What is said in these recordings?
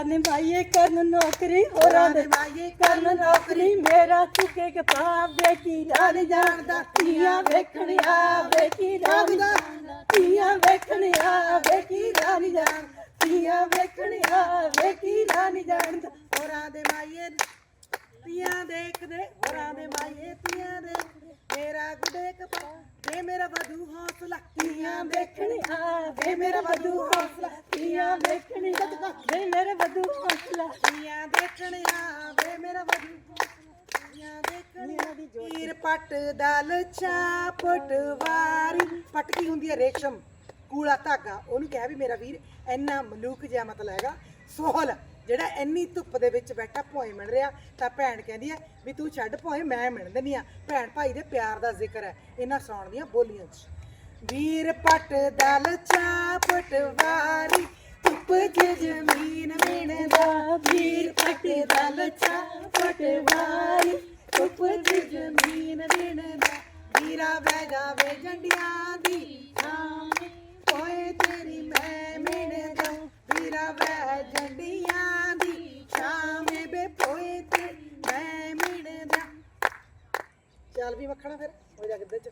ਹੋਰਾਂ ਨੇ ਮਾਈਏ ਕਰਨ ਨੌਕਰੀ ਹੋਰਾਂ ਦੇ। ਮਾਈਏ ਕਰਨ ਨੌਕਰੀ ਮੇਰਾ ਚੁੱਕੇ ਕਪਾ ਵੇਖੀ ਰਾਣ ਜਾਣਦਾ ਧੀਆਂ ਵੇਖਣਿਆ ਵੇਖੀ ਰਾਣ ਜਾਣਦਾ ਧੀਆਂ ਵੇਖਣਿਆ ਵੇਖੀ ਰਾਣ ਜਾਣ। ਧੀਆਂ ਵੇਖਣਿਆ ਵੇਖੀ ਰਾਣ ਜਾਣਦਾ ਹੋਰਾਂ ਦੇ ਮਾਈਏ ਤੀਆਂ ਦੇਖਦੇ। ਹੋਰਾਂ ਦੇ ਮਾਈਏ ਤੀਆਂ ਦੇਖਦੇ। ਮੇਰਾ ਗੁੱਡੇ ਕਪਾ ਦੇ ਮੇਰਾ ਵਧੂ ਹੌਸਲਾ। ਧੀਆਂ ਵੇਖਣਿਆ ਵੇ ਮੇਰਾ ਵਧੂ ਹੌਸਲਾ। ਧੀਆਂ ਵੇਖਣਿਆ ਵੇ ਮੇਰੇ ਵਧੂ ਹੌਸਲਾ ਤੀਆਂ ਦੇਖਣਿਆ ਵੇ ਮੇਰਾ ਵਧੂ ਹੌਸਲਾ ਤੀਆਂ ਦੇਖਣਿਆ ਵੀਰ ਪੱਟ ਦਲ ਚਾ ਪਟਵਾਰੀ। ਪੱਟ ਕੀ ਹੁੰਦੀ ਹੈ? ਰੇਸ਼ਮ ਕੂਲਾ ਧਾਗਾ। ਉਹਨੂੰ ਕਿਹਾ ਵੀ ਮੇਰਾ ਵੀਰ ਇੰਨਾ ਮਲੂਕ ਜਿਹਾ ਮਤਲਬ ਹੈਗਾ ਸੋਹਲ ਜਿਹੜਾ ਇੰਨੀ ਧੁੱਪ ਦੇ ਵਿੱਚ ਬੈਠਾ ਭੋਏ ਮਿਲ ਰਿਹਾ ਤਾਂ ਭੈਣ ਕਹਿੰਦੀ ਹੈ ਵੀ ਤੂੰ ਛੱਡ ਭੋਏ ਮੈਂ ਮਿਲ ਦਿੰਦੀ ਆ। ਭੈਣ ਭਾਈ ਦੇ ਪਿਆਰ ਦਾ ਜ਼ਿਕਰ ਹੈ ਇਹਨਾਂ ਸੌਣ ਦੀਆਂ ਬੋਲੀਆਂ 'ਚ। ਵੀਰ ਪੱਟ ਦਲ ਚਾ ਪਟਵਾਰੀ। ਧੁੱਪ 'ਚ ਜ਼ਮੀਨ ਮਿਣਦਾ ਵੀਰ ਪੱਟ ਦਲ ਚਾ ਪਟਵਾਰੀ ਧੁੱਪ 'ਚ ਜ਼ਮੀਨ ਮਿਣਦਾ ਵੀਰਾ ਬਹਿ ਜਾਵੇ ਜੰਡੀਆਂ ਦੀ ਛਾਂ। ਓਏ ਤੇਰੀ ਮੈਂ ਮਿਣਦਾ, ਵੀਰਾ ਬਹਿ ਜੰਡੀਆਂ ਦੀ ਛਾਂ। ਮੇ ਬੇ ਚੱਲ ਵੀ ਮੱਖਣਾ ਫਿਰ, ਹੋ ਜਾ ਕਿੱਦੇ ਚ।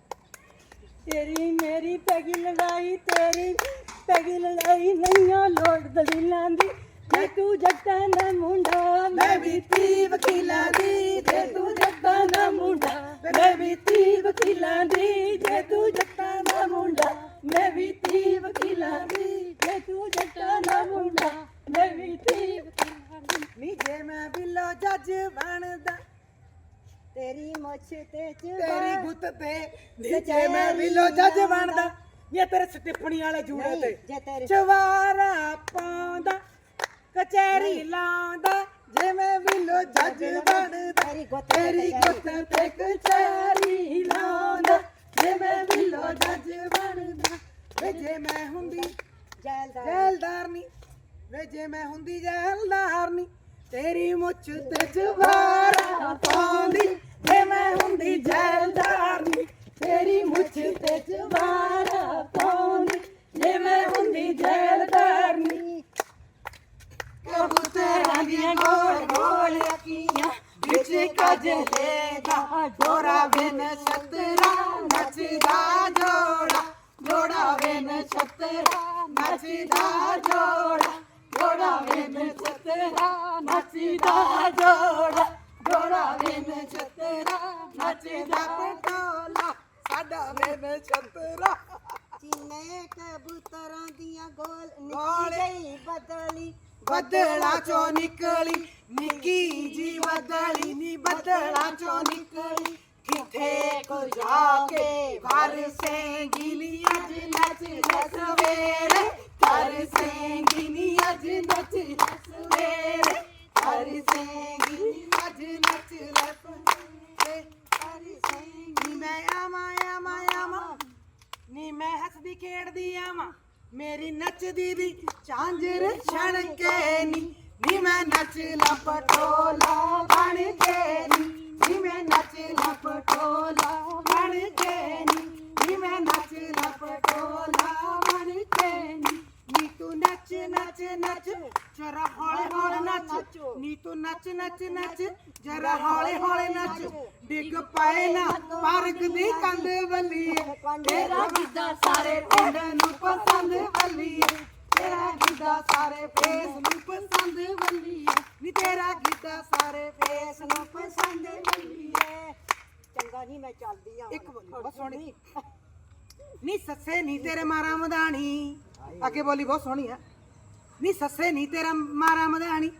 ਤੇਰੀ ਮੇਰੀ ਪੈਗੀ ਲੜਾਈ, ਤੇਰੀ ਪੈਗੀ ਲੜਾਈ ਨਹੀਂਆਂ ਲੋੜ ਦਲੀਲਾਂ ਦੀ। ਜੇ ਤੂੰ ਜੱਟਾਂ ਦਾ ਮੁੰਡਾ, ਮੈਂ ਵੀ ਤੀ ਵਕੀਲਾਂ ਦੀ। ਜੇ ਤੂੰ ਜੱਟਾਂ ਦਾ ਮੁੰਡਾ, ਮੈਂ ਵੀ ਤੀ ਵਕੀਲਾਂ ਦੀ। ਜੇ ਤੂੰ ਜੱਟਾਂ ਦਾ ਮੁੰਡਾ, ਮੈਂ ਵੀ ਤੀ ਵਕੀਲਾਂ ਦੀ। ਜੇ ਤੂੰ ਜੱਟਾਂ ਦਾ ਮੁੰਡਾ, ਮੈਂ ਵੀ ਤੀ ਵਕੀਲਾਂ ਦੀ। ਨੀ ਜੇ ਮੈਂ ਬਿੱਲੋ ਜੱਜ ਬਣਦਾ ਤੇਰੀ ਮੁੱਛ ਤੇ ਤੇਰੀ ਗੁੱਤ ਤੇ ਜੇ ਮੈਂ ਬਿੱਲੋ ਜੱਜ ਬਣਦਾ। ਇਹ ਤੇਰੇ ਸਟਿੱਪਣੀ ਵਾਲੇ ਜੂੜੇ ਨਹੀਂ, ਜੇ ਤੇ ਤੇਰੇ- ਚਵਾਰਾ ਪਾਉਂਦਾ ਕਚਹਿਰੀ ਲਾਉਂਦਾ ਜੇ ਮੈਂ ਬਿੱਲੋ ਜੱਜ ਬਣਦਾ ਤੇਰੀ ਗੁੱਤ ਤੇ ਤੇਰੀ ਗੁੱਤ ਤੇ ਕਚਹਿਰੀ ਲਾਉਂਦਾ। ਜੇ ਮੈਂ ਬਿੱਲੋ ਜੱਜ ਬਣਦਾ ਵੇ ਜੇ ਮੈਂ ਹੁੰਦੀ ਜੈਲਦਾਰ। ਜੈਲਦਾਰਨੀ ਵੇ ਜੇ ਮੈਂ ਹੁੰਦੀ ਜੈਲਦਾਰਨੀ ਤੇਰੀ ਮੁੱਛ ਤੇ ਜਵਾਰਾ ਪਾਉਂਦੀ। ਜੇ ਮੈਂ ਹੁੰਦੀ ਜੈਲਦਾਰਨੀ ਤੇਰੀ ਮੁੱਛ ਤੇ ਜਵਾਰਾ ਪਾਉਂਦੀ ਜੇ ਮੈਂ ਹੁੰਦੀ ਜੈਲਦਾਰਨੀ ਕਬੂਤਰਾਂ ਦੀਆਂ ਗੋਲ ਗੋਲ ਅੱਖੀਆਂ ਵਿੱਚ ਕਜਲੇ ਦਾ ਗੋਰਾ ਬਿਨ ਛਤਰਾ, ਨੱਚਦਾ ਜੋੜਾ। ਜੋੜਾ ਬਿਨ ਛਤਰਾ, ਨੱਚਦਾ ਜੋੜਾ। ਜੋੜਾ ਬਿਨ ਛਤਰਾ, ਨੱਚਦਾ ਜੋੜਾ। ਨੱਚਦਾ ਪਟੋਲਾ ਸਾਡਾ ਬਿਨ ਛਤਰਾ ਚੀਨੇ ਕਬੂਤਰਾਂ ਦੀਆਂ ਗੋਲ। ਗਈ ਬਦਲੀ ਬੱਦਲਾਂ ਚੋਂ ਨਿਕਲੀ ਨਿੱਕੀ ਜੀ ਬੱਦਲੀ ਨੀ ਬੱਦਲਾਂ ਚੋਂ ਨਿਕਲੀ। ਕਿੱਥੇ ਕੋ ਜਾ ਕੇ ਵਰਸੇਂਗੀ ਨੀ ਅੱਜ ਨੱਚ ਸਵੇਰੇ? ਵਰਸੇਂਗੀ ਖੇਡਦੀ ਆਵਾਂ ਮੇਰੀ ਨੱਚਦੀ ਦੀ ਚਾਂਜਰ ਛਣ ਕੇ ਨੀ। ਨੀ ਮੈਂ ਨੱਚ ਲਪਟੋਲਾ ਬਣ ਕੇ ਨੀ। ਨੀ ਮੈਂ ਨੱਚ ਲਪਟੋਲਾ ਬਣ ਕੇ ਨੀ। ਨੀ ਮੈਂ ਨੱਚ ਲਪਟੋਲਾ ਬਣ ਕੇ ਨੀ। ਨੀ ਤੂੰ ਨੱਚ ਨੱਚ ਨੱਚ, ਜਰਾ ਹੌਲੇ ਹੌਲੇ ਨੱਚ। ਨੀ ਤੂੰ ਨੱਚ ਨੱਚ ਨੱਚ, ਜਰਾ ਹੌਲੇ ਹੌਲੇ ਨੱਚ। ਡਿੱਗ ਪਏ ਨਾ ਪਾਰਕ ਦੀ ਕੰਧ ਵੱਲੀ ਤੇਰਾ ਗਿੱਧਾ ਸਾਰੇ ਪਿੰਡ ਨੂੰ ਪਸੰਦ ਵੱਲੀ ਤੇਰਾ ਗਿੱਧਾ ਸਾਰੇ ਫੇਸ ਨੂੰ ਪਸੰਦ ਵੱਲੀ ਨੀ ਤੇਰਾ ਗਿੱਧਾ ਸਾਰੇ ਫੇਸ ਨੂੰ ਪਸੰਦ ਵੱਲੀ ਚੰਗਾ ਨਹੀਂ ਮੈਂ ਚੱਲਦੀ ਆ। ਇੱਕ ਬੋਲੀ ਬਹੁਤ ਸੋਹਣੀ। ਨੀ। ਸੱਸੇ ਨੀ ਤੇਰੇ ਮਾਰਾ ਮਦਾਣੀ ਅੱਗੇ ਬੋਲੀ ਬਹੁਤ ਸੋਹਣੀ ਆ। ਨੀ ਸੱਸੇ ਨੀ ਤੇਰਾ ਮਾਰਾ ਮਦਾਣੀ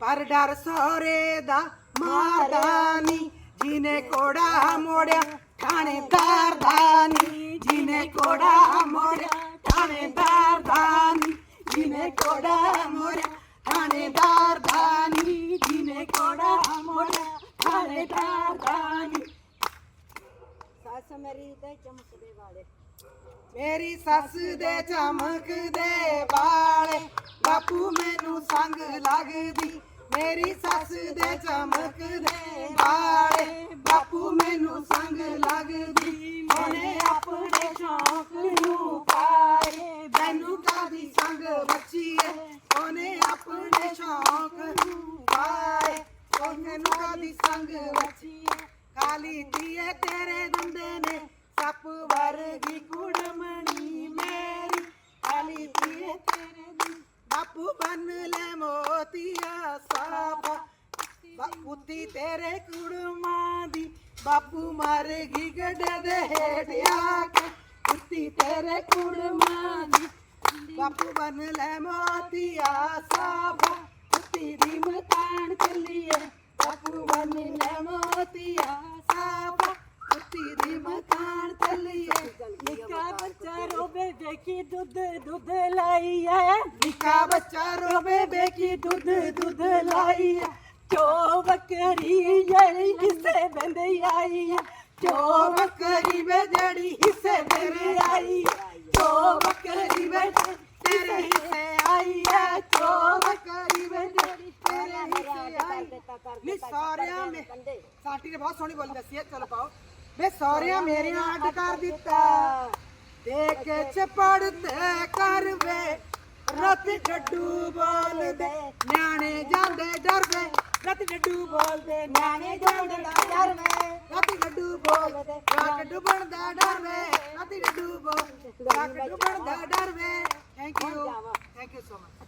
ਪਰ ਡਰ ਸੋਰੇ ਦਾ ਮਾਰਦਾ ਨੀ। ਜਿਹਨੇ ਕੋੜਾ ਮੋੜਿਆ ਥਾਣੇਦਾਰ ਦਾ ਨੀ। ਜਿਹਨੇ ਕੋੜਾ ਮੋੜਿਆ ਥਾਣੇਦਾਰ ਦਾ ਨੀ। ਜਿਹਨੇ ਕੋੜਾ ਮੋੜਿਆ ਥਾਣੇਦਾਰ ਦਾ ਨੀ। ਜਿਹਨੇ ਕੋੜਾ ਮੋੜਿਆ ਥਾਣੇਦਾਰ ਦਾ ਨੀ। ਸੱਸ ਮੇਰੀ ਚਮਕਦੇ ਵਾਲੇ। ਮੇਰੀ ਸੱਸ ਦੇ ਚਮਕਦੇ ਵਾਲੇ। ਬਾਪੂ ਮੈਨੂੰ ਸੰਗ ਲੱਗਦੀ ਮੇਰੀ ਸੱਸ ਦੇ ਚਮਕਦੇ ਵਾਲੇ ਬਾਪੂ ਮੈਨੂੰ ਸੰਗ ਲੱਗਦੀ। ਉਹਨੇ ਆਪਣੇ ਸ਼ੌਕ ਨੂੰ ਪਾਏ। ਮੈਨੂੰ ਕਾਦੀ ਸੰਗ ਰਚੀਏ ਉਹਨੇ ਆਪਣੇ ਸ਼ੌਕ ਨੂੰ ਪਾਏ। ਉਹ ਮੈਨੂੰ ਕਾਦੀ ਸੰਗ ਰਚੀਏ ਕਾਲੀ ਦੀਏ ਤੇਰੇ ਦੰਦੇ ਨੇ। ਸੱਪ ਵਰਗੀ ਕੁੜਮਣੀ ਮੇਰੀ। ਕਾਲੀ ਦੀਏ ਤੇਰੇ ਬਾਪੂ ਬਨ ਲੈ ਮੋਤੀਆ ਸਾਬਾ ਬਾਪੂਤੀ ਤੇਰੇ ਕੁੜਮਾਂ ਦੀ, ਬਾਪੂ ਮਰ ਗਈ ਗੱਡੇ ਦੇ ਹੇਠ ਆ ਕੇ। ਕੁੱਤੀ ਤੇਰੇ ਕੁੜਮਾਂ ਦੀ, ਬਾਪੂ ਬਨ ਲੈ ਮੋਤੀਆ ਸਾਬਾ ਕੁੱਤੀ ਦੀ ਮਤਾਨ ਚੱਲੀਏ ਬਾਪੂ ਬਨ ਲੈ ਮੋਤੀਆ ਸਾਬਾ ਕੁੱਤੀ ਦੀ ਮਤਾਨ ਚੱਲੀਏ ਨਿੱਕਾ ਬੱਚਾ ਰੋਵੇ, ਵੇਖੀ ਦੁੱਧ ਦੁੱਧ ਲਾਈ ਨਿੱਕਾ ਬੱਚਾ ਰੋਵੇ, ਵੇਖੀ ਦੁੱਧ ਦੁੱਧ ਲਾਈ ਚੋ ਬੱਕਰੀ ਜਿਹੜੀ ਕਿਸੇ ਬੰਦੇ ਆਈ ਐ ਚੋ ਬੱਕਰੀ ਵੇ ਜਿਹੜੀ ਹਿੱਸੇ ਤੇਰੇ ਆਈ ਚੋ ਬੱਕਰੀ ਵੇ ਤੇਰੇ ਹਿੱਸੇ ਆਈ ਐ ਚੋ ਬੱਕਰੀ ਵੇ ਜਿਹੜੀ ਤੇਰੇ ਹਿੱਸੇ ਆਈ ਨੀ ਸਾਰਿਆਂ ਮੇ ਸਾਟੀ ਨੇ ਬਹੁਤ ਸੋਹਣੀ ਬੋਲੀ ਦੱਸੀ ਹੈ। ਚਲ ਪਾਓ। ਵੇ ਸਾਰਿਆਂ ਮੇਰੀਆਂ ਅੱਡ ਕਰ ਦਿੱਤਾ। ਦੇਖ ਚਪੜ ਤੇ ਕਰ ਵੇ, ਰਤ ਡੱਡੂ ਬੋਲਦੇ, ਨਿਆਣੇ ਜਾਂਦੇ ਡਰਦੇ। ਰਤ ਡੱਡੂ ਬੋਲਦੇ, ਨਿਆਣੇ ਜਾਂਦੇ ਡਰਦੇ। ਰਤ ਡੱਡੂ ਬੋਲਦੇ ਰੱਕ ਡੁੱਬਣ ਦਾ ਡਰ ਵੇ ਰਤ ਡੱਡੂ ਬੋਲਦੇ ਰੱਕ ਡੁੱਬਣ ਦਾ ਡਰ ਵੇ thank you thank you so much